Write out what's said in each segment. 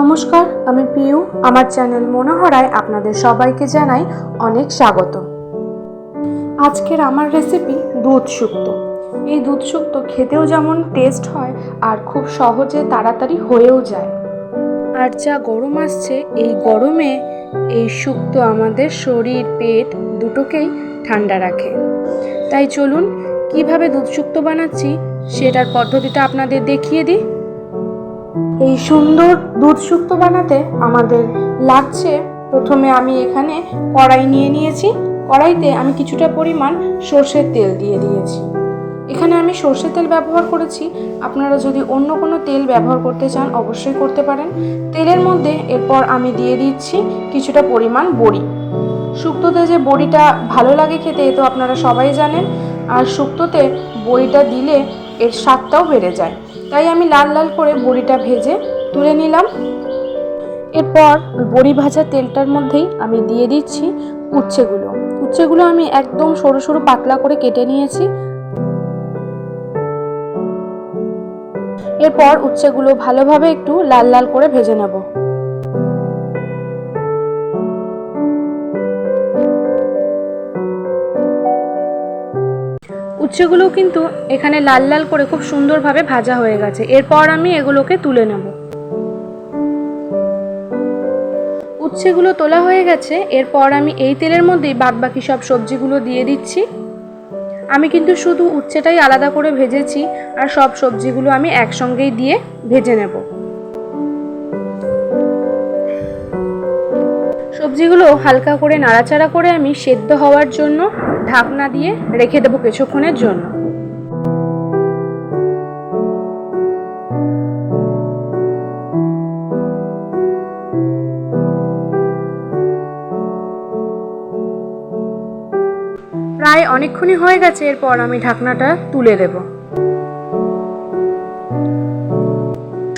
নমস্কার, আমি পিউ। আমার চ্যানেল মনোহরায় আপনাদের সবাইকে জানাই অনেক স্বাগত। আজকের আমার রেসিপি দুধ শুক্তো। এই দুধ শুক্তো খেতেও যেমন টেস্ট হয় আর খুব সহজে তাড়াতাড়ি হয়েও যায়। আর যা গরম আসছে, এই গরমে এই শুক্তো আমাদের শরীর, পেট দুটোকেই ঠান্ডা রাখে। তাই চলুন, কীভাবে দুধ শুক্তো বানাচ্ছি, সেটার পদ্ধতিটা আপনাদের দেখিয়ে দিই। এই সুন্দর দুধ শুক্তো বানাতে আমাদের লাগছে। প্রথমে আমি এখানে কড়াই নিয়ে নিয়েছি। কড়াইতে আমি কিছুটা পরিমাণ সর্ষের তেল দিয়ে দিয়েছি। এখানে আমি সর্ষের তেল ব্যবহার করেছি। আপনারা যদি অন্য কোনো তেল ব্যবহার করতে চান, অবশ্যই করতে পারেন। তেলের মধ্যে এরপর আমি দিয়ে দিচ্ছি কিছুটা পরিমাণ বড়ি। শুক্তোতে যে বড়িটা ভালো লাগে খেতে, এ তো আপনারা সবাই জানেন। আর শুক্তোতে বড়িটা দিলে এর স্বাদটাও বেড়ে যায়। তাই আমি লাল লাল করে বড়িটা ভেজে তুলে নিলাম। এরপর বড়ি ভাজা তেলটার মধ্যেই আমি দিয়ে দিচ্ছি উচ্ছেগুলো। উচ্ছেগুলো আমি একদম সরু সরু পাতলা করে কেটে নিয়েছি। এরপর উচ্ছেগুলো ভালোভাবে একটু লাল লাল করে ভেজে নেব। উচ্ছেগুলো কিন্তু এখানে লাল লাল করে খুব সুন্দরভাবে ভাজা হয়ে গেছে। এরপর আমি এগুলোকে তুলে নেব। উচ্ছেগুলো তোলা হয়ে গেছে। এরপর আমি এই তেলের মধ্যেই বাদবাকি সব সবজিগুলো দিয়ে দিচ্ছি। আমি কিন্তু শুধু উচ্ছেটাই আলাদা করে ভেজেছি আর সব সবজিগুলো আমি একসঙ্গেই দিয়ে ভেজে নেব। সবজিগুলো হালকা করে নাড়াচাড়া করে আমি সেদ্ধ হওয়ার জন্য ঢাকনা দিয়ে রেখে দেবো কিছুক্ষণের জন্য। প্রায় অনেকক্ষণই হয়ে গেছে, এরপর আমি ঢাকনাটা তুলে দেব।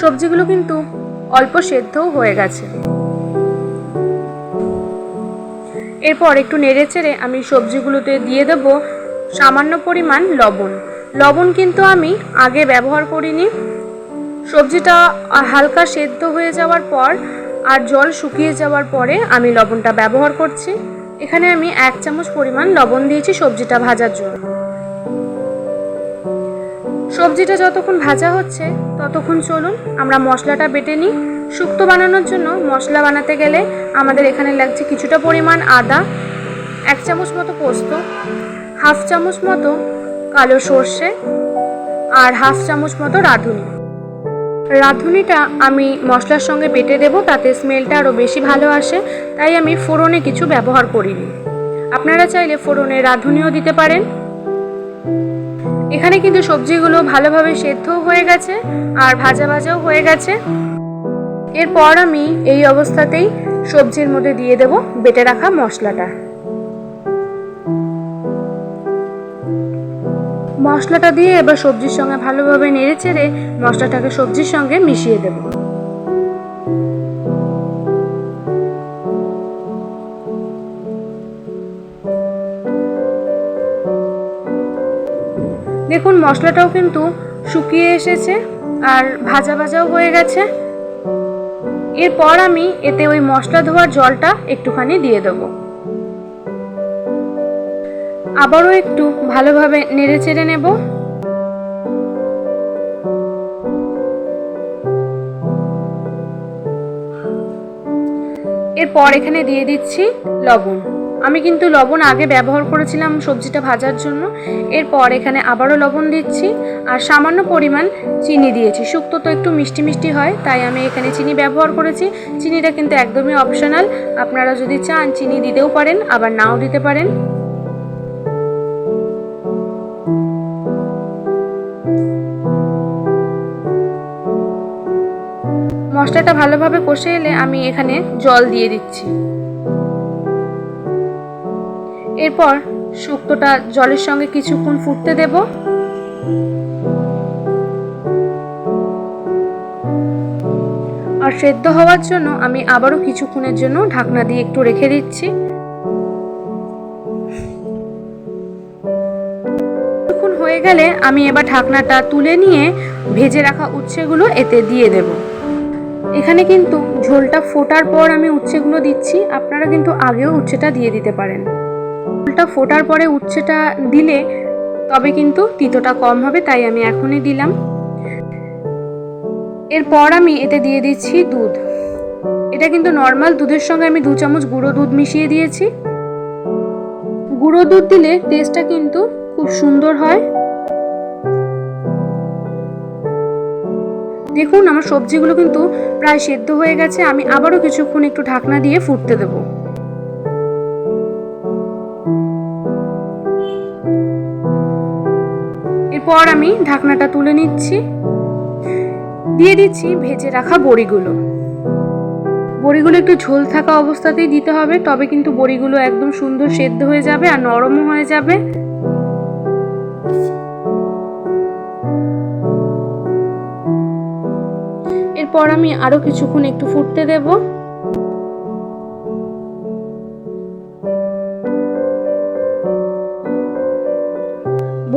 সবজিগুলো কিন্তু অল্প সেদ্ধও হয়ে গেছে। এরপর একটু নেড়ে চেড়ে আমি সবজিগুলোতে দিয়ে দেব সামান্য পরিমাণ লবণ। লবণ কিন্তু আমি আগে ব্যবহার করিনি। সবজিটা হালকা সেদ্ধ হয়ে যাওয়ার পর আর জল শুকিয়ে যাওয়ার পরে আমি লবণটা ব্যবহার করছি। এখানে আমি এক চামচ পরিমাণ লবণ দিয়েছি সবজিটা ভাজার জন্য। সবজিটা যতক্ষণ ভাজা হচ্ছে ততক্ষণ চলুন আমরা মশলাটা বেটে নিই। শুক্তো বানানোর জন্য মশলা বানাতে গেলে আমাদের এখানে লাগছে কিছুটা পরিমাণ আদা, এক চামচ মতো পোস্ত, হাফ চামচ মতো কালো সর্ষে আর হাফ চামচ মতো রাঁধুনি। রাঁধুনিটা আমি মশলার সঙ্গে বেটে দেব, তাতে স্মেলটা আরও বেশি ভালো আসে, তাই আমি ফোড়নে কিছু ব্যবহার করিনি। আপনারা চাইলে ফোড়নে রাঁধুনিও দিতে পারেন। এখানে কিন্তু সবজিগুলো ভালোভাবে সেদ্ধও হয়ে গেছে আর ভাজা ভাজাও হয়ে গেছে। এরপর আমি এই অবস্থাতেই সবজির মধ্যে দিয়ে দেব বেটে রাখা মশলাটা। মশলাটা দিয়ে এবার সবজির সঙ্গে ভালোভাবে নেড়ে চেড়ে মশলাটাকে সবজির সঙ্গে মিশিয়ে দেব। দেখুন, মশলাটাও কিন্তু শুকিয়ে এসেছে আর ভাজা ভাজাও হয়ে গেছে। এরপর আমি এতে ওই মশলা ধোয়ার জলটা একটুখানি দিয়ে দেবো। আবারও একটু ভালোভাবে নেড়ে চেড়ে নেব। এরপর এখানে দিয়ে দিচ্ছি লবণ। আমি কিন্তু লবণ আগে ব্যবহার করেছিলাম সবজিটা ভাজার জন্য। এরপর এখানে আবারও লবণ দিচ্ছি আর সামান্য পরিমাণ চিনি দিয়েছি। শুক্তো তো একটু মিষ্টি মিষ্টি হয়, তাই আমি এখানে চিনি ব্যবহার করেছি। চিনিটা কিন্তু একদমই অপশনাল। আপনারা যদি চান চিনি দিতেও পারেন, আবার নাও দিতে পারেন। মশলাটা ভালোভাবে কষে এলে আমি এখানে জল দিয়ে দিচ্ছি। এরপর শুক্তোটা জলের সঙ্গে কিছুক্ষণ ফুটতে দেব। আর সেদ্ধ হওয়ার জন্য আমি আবারও কিছুক্ষণের জন্য ঢাকনা দিয়ে একটু রেখে দিচ্ছি। হয়ে গেলে আমি এবার ঢাকনাটা তুলে নিয়ে ভেজে রাখা উচ্ছেগুলো এতে দিয়ে দেবো। এখানে কিন্তু ঝোলটা ফোটার পর আমি উচ্ছেগুলো দিচ্ছি। আপনারা কিন্তু আগেও উচ্ছেটা দিয়ে দিতে পারেন। ঝোলটা ফোটার পরে উচ্ছেটা দিলে তবে কিন্তু তিতোটা কম হবে, তাই আমি এখনই দিলাম। এরপর আমি এতে দিয়ে দিচ্ছি দুধ। এটা কিন্তু নর্মাল দুধের সঙ্গে আমি দু চামচ গুঁড়ো দুধ মিশিয়ে দিয়েছি। গুঁড়ো দুধ দিলে টেস্টটা কিন্তু খুব সুন্দর হয়। দেখুন, আমার সবজিগুলো কিন্তু প্রায় সেদ্ধ হয়ে গেছে, আমি আবারও কিছুক্ষণ একটু ঢাকনা দিয়ে ফুটতে দেব। এরপর আমি ঢাকনাটা তুলে নিচ্ছি। দিয়ে দিচ্ছি ভেজে রাখা বড়িগুলো। বড়িগুলো একটু ঝোল থাকা অবস্থাতেই দিতে হবে, তবে কিন্তু বড়িগুলো একদম সুন্দর সেদ্ধ হয়ে যাবে আর নরমও হয়ে যাবে। এরপর আমি আরও কিছুক্ষণ একটু ফুটতে দেব।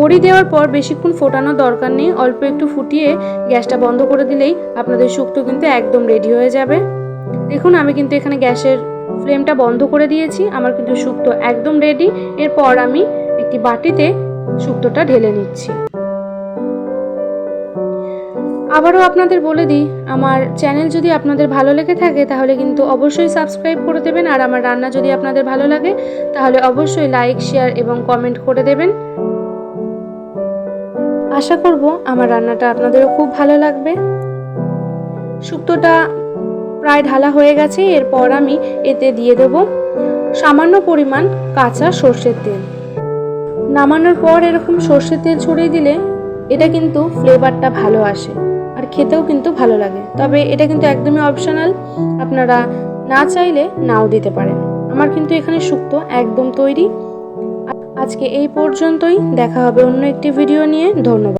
বড়ি দেওয়ার পর বেশিক্ষণ ফোটানোর দরকার নেই, অল্প একটু ফুটিয়ে গ্যাসটা বন্ধ করে দিলেই আপনাদের শুক্তো কিন্তু একদম রেডি হয়ে যাবে। দেখুন, আমি কিন্তু এখানে গ্যাসের ফ্লেমটা বন্ধ করে দিয়েছি, আমার কিন্তু শুক্তো একদম রেডি এরপর আমি একটি বাটিতে শুক্তোটা ঢেলে নিচ্ছি। আবারও আপনাদের বলে দিই, আমার চ্যানেল যদি আপনাদের ভালো লেগে থাকে, তাহলে কিন্তু অবশ্যই সাবস্ক্রাইব করে দেবেন, আর আমার রান্না যদি আপনাদের ভালো লাগে, তাহলে অবশ্যই লাইক, শেয়ার এবং কমেন্ট করে দেবেন। আশা করব আমার রান্নাটা আপনাদেরও খুব ভালো লাগবে। শুক্তোটা প্রায় ঢালা হয়ে গেছে, এরপর আমি এতে দিয়ে দেব সামান্য পরিমাণ কাঁচা সর্ষের তেল। নামানোর পর এরকম সর্ষের তেল ছড়িয়ে দিলে এটা কিন্তু ফ্লেভারটা ভালো আসে আর খেতেও কিন্তু ভালো লাগে। তবে এটা কিন্তু একদমই অপশনাল, আপনারা না চাইলে নাও দিতে পারেন। আমার কিন্তু এখানে শুক্তো একদম তৈরি। আজকে এই পর্যন্তই। দেখা হবে অন্য একটি ভিডিও নিয়ে। ধন্যবাদ।